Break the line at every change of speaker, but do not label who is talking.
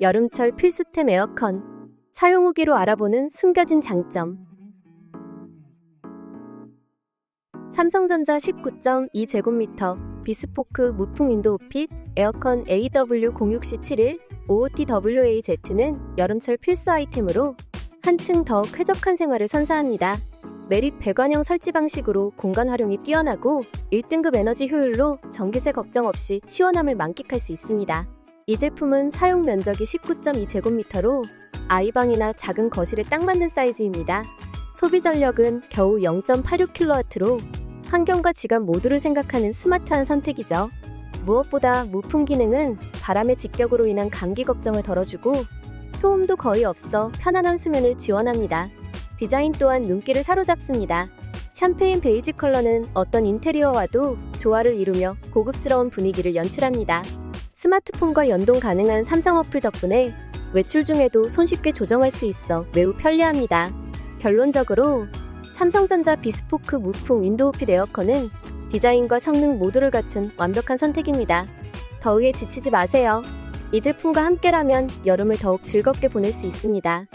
여름철 필수템 에어컨. 사용 후기로 알아보는 숨겨진 장점. 삼성전자 19.2 제곱미터 비스포크 무풍 윈도우 핏 에어컨 AW06C71 OOTWAZ는 여름철 필수 아이템으로 한층 더 쾌적한 생활을 선사합니다. 매립 배관형 설치 방식으로 공간 활용이 뛰어나고 1등급 에너지 효율로 전기세 걱정 없이 시원함을 만끽할 수 있습니다. 이 제품은 사용 면적이 19.2제곱미터로 아이방이나 작은 거실에 딱 맞는 사이즈입니다. 소비 전력은 겨우 0.86kW로 환경과 지갑 모두를 생각하는 스마트한 선택이죠. 무엇보다 무풍 기능은 바람의 직격으로 인한 감기 걱정을 덜어주고 소음도 거의 없어 편안한 수면을 지원합니다. 디자인 또한 눈길을 사로잡습니다. 샴페인 베이지 컬러는 어떤 인테리어와도 조화를 이루며 고급스러운 분위기를 연출합니다. 스마트폰과 연동 가능한 삼성 어플 덕분에 외출 중에도 손쉽게 조정할 수 있어 매우 편리합니다. 결론적으로 삼성전자 비스포크 무풍 윈도우핏 에어컨은 디자인과 성능 모두를 갖춘 완벽한 선택입니다. 더위에 지치지 마세요. 이 제품과 함께라면 여름을 더욱 즐겁게 보낼 수 있습니다.